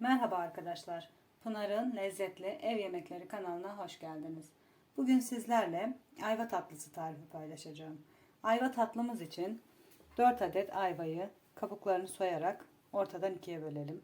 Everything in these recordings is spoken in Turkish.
Merhaba arkadaşlar. Pınar'ın Lezzetli Ev Yemekleri kanalına hoş geldiniz. Bugün sizlerle ayva tatlısı tarifi paylaşacağım. Ayva tatlımız için 4 adet ayvayı kabuklarını soyarak ortadan ikiye bölelim.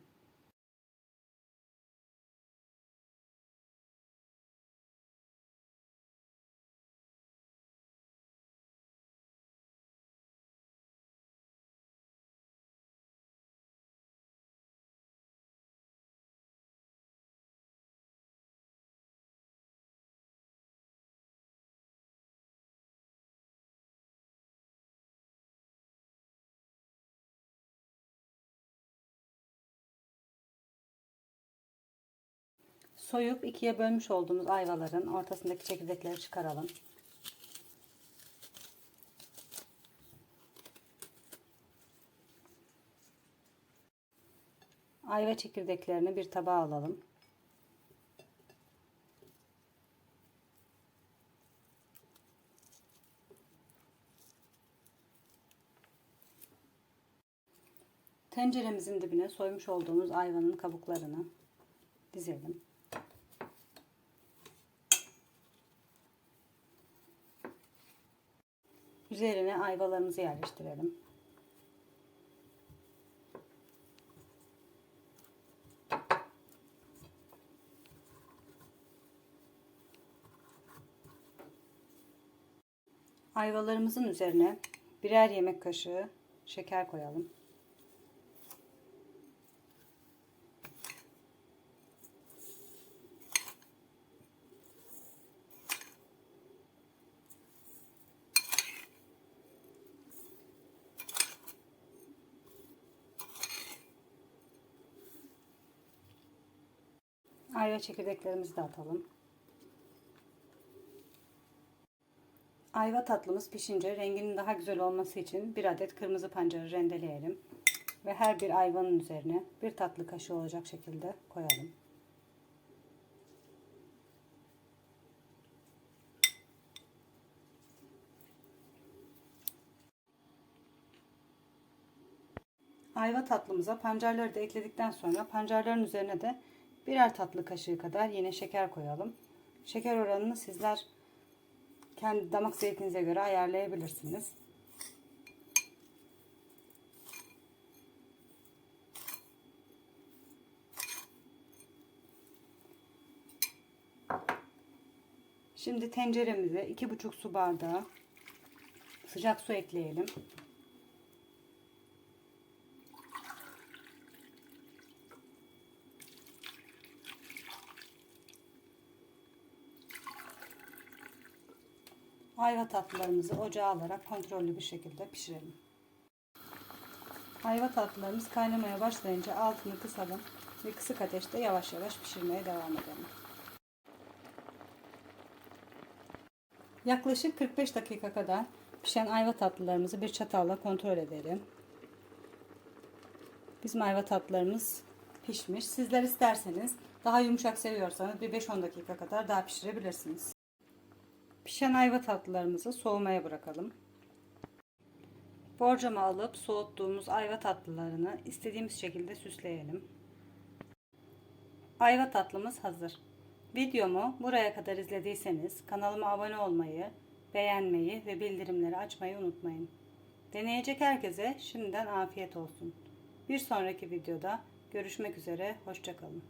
Soyup ikiye bölmüş olduğumuz ayvaların ortasındaki çekirdekleri çıkaralım. Ayva çekirdeklerini bir tabağa alalım. Tenceremizin dibine soymuş olduğumuz ayvanın kabuklarını dizelim. Üzerine ayvalarımızı yerleştirelim. Ayvalarımızın üzerine birer yemek kaşığı şeker koyalım. Ayva çekirdeklerimizi de atalım. Ayva tatlımız pişince renginin daha güzel olması için bir adet kırmızı pancarı rendeleyelim. Ve her bir ayvanın üzerine bir tatlı kaşığı olacak şekilde koyalım. Ayva tatlımıza pancarları da ekledikten sonra pancarların üzerine de birer tatlı kaşığı kadar yine şeker koyalım. Şeker oranını sizler kendi damak zevkinize göre ayarlayabilirsiniz. Şimdi tenceremize 2,5 su bardağı sıcak su ekleyelim. Ayva tatlılarımızı ocağa alarak kontrollü bir şekilde pişirelim. Ayva tatlılarımız kaynamaya başlayınca altını kısalım ve kısık ateşte yavaş yavaş pişirmeye devam edelim. Yaklaşık 45 dakika kadar pişen ayva tatlılarımızı bir çatalla kontrol edelim. Bizim ayva tatlılarımız pişmiş. Sizler isterseniz daha yumuşak seviyorsanız bir 5-10 dakika kadar daha pişirebilirsiniz. Pişen ayva tatlılarımızı soğumaya bırakalım. Borcama alıp soğuttuğumuz ayva tatlılarını istediğimiz şekilde süsleyelim. Ayva tatlımız hazır. Videomu buraya kadar izlediyseniz kanalıma abone olmayı, beğenmeyi ve bildirimleri açmayı unutmayın. Deneyecek herkese şimdiden afiyet olsun. Bir sonraki videoda görüşmek üzere, hoşçakalın.